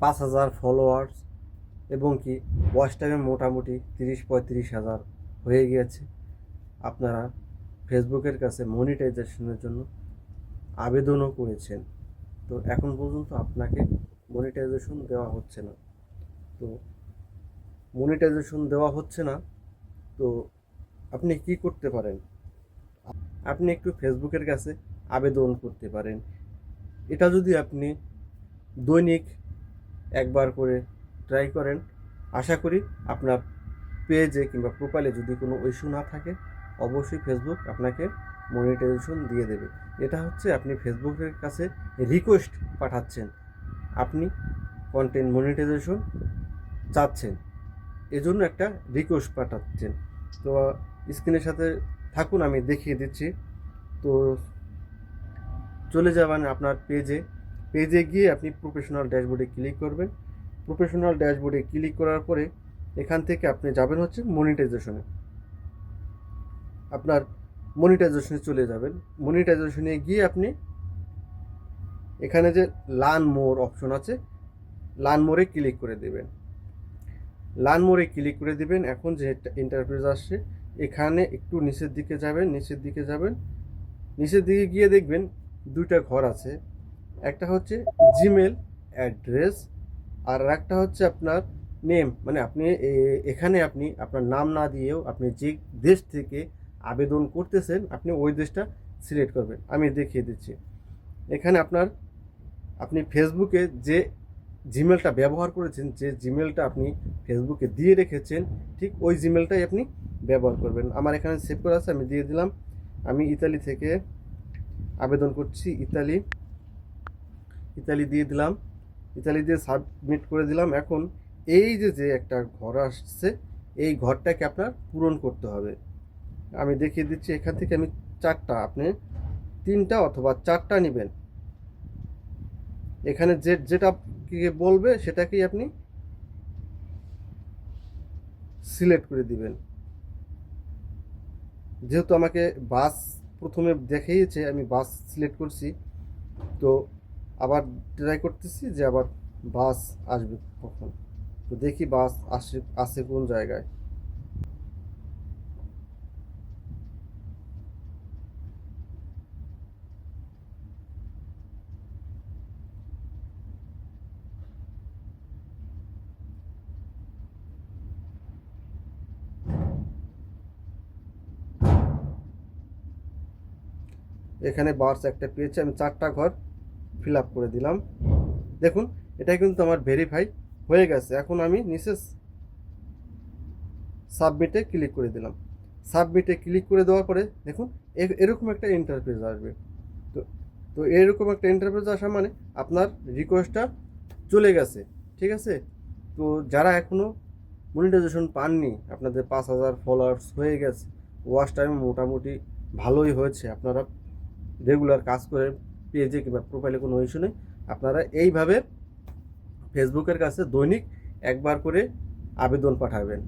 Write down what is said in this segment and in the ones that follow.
পাঁচ হাজার ফলোয়ার্স এবং কি ওয়াচ টাইমে মোটামুটি তিরিশ পঁয়ত্রিশ হাজার হয়ে গিয়েছে। আপনারা ফেসবুকের কাছে মনিটাইজেশনের জন্য আবেদনও করেছেন। তো এখন পর্যন্ত আপনাকে মনিটাইজেশন দেওয়া হচ্ছে না। তো মনিটাইজেশন দেওয়া হচ্ছে না। তো আপনি কি করতে পারেন? আপনি একটু ফেসবুকের কাছে আবেদন করতে পারেন। এটা যদি আপনি দৈনিক একবার করে ট্রাই করেন। আশা করি আপনার পেজে কিংবা প্রোফাইলে যদি কোনো ইস্যু না থাকে, অবশ্যই ফেসবুক আপনাকে মনিটাইজেশন দিয়ে দেবে। এটা হচ্ছে আপনি ফেসবুকের কাছে রিকোয়েস্ট পাঠাচ্ছেন। আপনি কন্টেন্ট মনিটাইজেশন চাচ্ছেন। এজন্য একটা রিকোয়েস্ট পাঠাচ্ছেন। তো স্ক্রিনের সাথে থাকুন, আমি দেখিয়ে দিচ্ছি। তো, চলে যাবেন আপনার পেজে পেজে গিয়ে আপনি প্রফেশনাল ড্যাশবোর্ডে ক্লিক করবেন। প্রফেশনাল ড্যাশবোর্ডে ক্লিক করার পরে এখান থেকে আপনি যাবেন হচ্ছে মনিটাইজেশনে আপনার মনিটাইজেশনে চলে যাবেন। মনিটাইজেশনে গিয়ে আপনি এখানে যে লান মোর অপশন আছে লান মোরে ক্লিক করে দেবেন। লান মোরে ক্লিক করে দেবেন। এখন যে ইন্টারফেস আসছে, এখানে একটু নিচের দিকে যাবেন, নিচের দিকে যাবেন। নিচের দিকে গিয়ে দেখবেন দুইটা ঘর আছে। একটা হচ্ছে জিমেল অ্যাড্রেস আর একটা হচ্ছে আপনার নেম মানে আপনি এখানে আপনি আপনার নাম না দিয়েও আপনি যে দেশ থেকে আবেদন করতেছেন, আপনি ওই দেশটা সিলেক্ট করবেন। আমি দেখিয়ে দিচ্ছি। এখানে আপনার, আপনি ফেসবুকে যে জিমেলটা ব্যবহার করেছেন, যে জিমেলটা আপনি ফেসবুকে দিয়ে রেখেছেন, ঠিক ওই জিমেলটাই আপনি ব্যবহার করবেন। আমার এখানে সেভ করা আছে, আমি দিয়ে দিলাম। আমি ইতালি থেকে আবেদন করছি ইতালি ইতালি দিয়ে দিলাম। ইতালি দিয়ে সাবমিট করে দিলাম। এখন এই যে যে একটা ঘর আসছে, এই ঘরটাকে আপনার পূরণ করতে হবে। আমি দেখিয়ে দিচ্ছি, এখান থেকে আমি চারটা, আপনি তিনটা অথবা চারটা নেবেন। এখানে যে, যেটা বলবে, সেটাকেই আপনি সিলেক্ট করে দিবেন। যেহেতু আমাকে বাস প্রথমে দেখিয়েছে, আমি বাস সিলেক্ট করছি, তো আবার ট্রাই করতেছি যে আবার বাস আসবে কখন। তো দেখি বাস আসে আসে কোন জায়গায়। এখানে বাস একটা পেয়েছে, আমি চারটা ঘর। ফিল আপ করে দিলাম। দেখুন এটা কিন্তু আমার ভেরিফাই হয়ে গেছে। এখন আমি নিচে সাবমিটে ক্লিক করে দিলাম। সাবমিটে ক্লিক করে দেওয়ার পরে দেখুন এরকম একটা ইন্টারফেস আসবে। তো তো এরকম একটা ইন্টারফেস আসা মানে আপনার রিকোয়েস্টটা চলে গেছে, ঠিক আছে? তো যারা এখনও মনিটাইজেশন পাননি, আপনাদের পাঁচ হাজার ফলোয়ার্স হয়ে গেছে ওয়াচ টাইম মোটামুটি ভালোই হয়েছে। আপনারা রেগুলার কাজ করে পেজে কিংবা প্রোফাইলে কোনো ইস্যু নেই। আপনারা এইভাবে ফেসবুকের কাছে দৈনিক একবার করে আবেদন পাঠাবেন।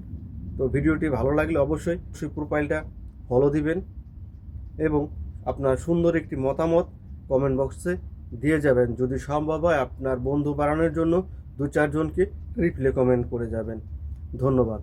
তো ভিডিওটি ভালো লাগলে অবশ্যই সেই প্রোফাইলটা ফলো দিবেন এবং আপনার সুন্দর একটি মতামত কমেন্ট বক্সে দিয়ে যাবেন। যদি সম্ভব হয় আপনার বন্ধু বাড়ানোর জন্য দু চারজনকে রিপ্লে কমেন্ট করে যাবেন। ধন্যবাদ।